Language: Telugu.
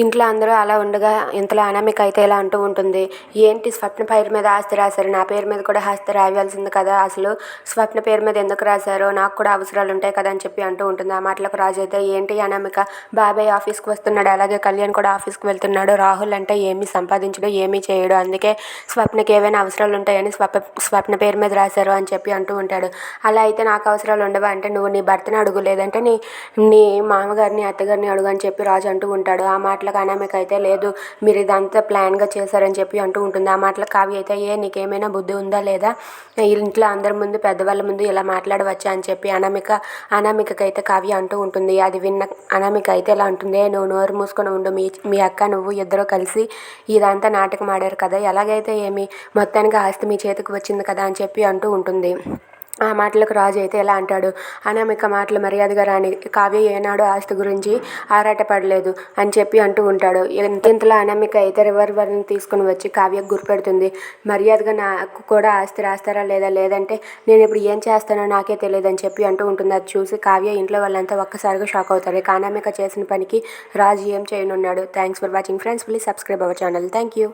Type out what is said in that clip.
ఇంట్లో అందరూ అలా ఉండగా ఇంతలో అనామిక అయితే ఇలా అంటూ ఉంటుంది. ఏంటి స్వప్న పేరు మీద ఆస్తి రాశారు? నా పేరు మీద కూడా ఆస్తి రాయాల్సింది కదా అసలు? స్వప్న పేరు మీద ఎందుకు రాశారో? నాకు కూడా అవసరాలు ఉంటాయి కదా అని చెప్పి అంటూ ఉంటుంది. ఆ మాటలకు రాజు అయితే ఏంటి అనామిక? బాబాయ్ ఆఫీస్కి వస్తున్నాడు. అలాగే కళ్యాణ్ కూడా ఆఫీస్కి వెళ్తున్నాడు. రాహుల్ అంటే ఏమీ సంపాదించడు ఏమీ చేయడు. అందుకే స్వప్నకి ఏవైనా అవసరాలు ఉంటాయని స్వప్న స్వప్న పేరు మీద రాశారు అని చెప్పి అంటూ ఉంటాడు. అలా అయితే నాకు అవసరాలు ఉండవా అంటే నువ్వు నీ భర్తను అడుగు లేదంటే నీ నీ మామగారిని అత్తగారిని అడుగు అని చెప్పి రాజు అంటూ ఉంటాడు. ఆ మాటలు మాటలకు అనామిక అయితే లేదు. మీరు ఇదంతా ప్లాన్గా చేశారని చెప్పి అంటూ ఉంటుంది. ఆ మాటలకు కావ్య అయితే ఏ నీకేమైనా బుద్ధి ఉందా లేదా? ఇంట్లో అందరి ముందు పెద్దవాళ్ళ ముందు ఇలా మాట్లాడవచ్చా? అని చెప్పి అనామిక అనామికకైతే కావ్య అంటూ ఉంటుంది. అది విన్న అనామిక అయితే ఇలా ఉంటుంది నువ్వు నోరు మూసుకొని ఉండు. మీ మీ అక్క నువ్వు ఇద్దరు కలిసి ఇదంతా నాటకం ఆడారు కదా. ఎలాగైతే ఏమి? మొత్తానికి ఆస్తి మీ చేతికి వచ్చింది కదా? అని చెప్పి అంటూ ఉంటుంది. ఆ మాటలకు రాజు అయితే ఎలా అంటాడు? అనామిక మాటలు మర్యాదగా రాని కావ్య ఏనాడు ఆస్తి గురించి ఆరాటపడలేదు అని చెప్పి అంటూ ఉంటాడు. ఇంతలో అనామిక అయితే రివర్వర్ని తీసుకుని వచ్చి కావ్యకు గుర్పెడుతుంది మర్యాదగా నాకు కూడా ఆస్తి రాస్తారా లేదా? లేదంటే నేను ఇప్పుడు ఏం చేస్తానో నాకే తెలియదు అని చెప్పి అంటూ ఉంటుంది. అది చూసి కావ్య ఇంట్లో వాళ్ళంతా ఒక్కసారిగా షాక్ అవుతారు. ఇక అనామిక చేసిన పనికి రాజు ఏం చేయనున్నాడు? Thanks for watching friends. Please subscribe our channel. Thank you.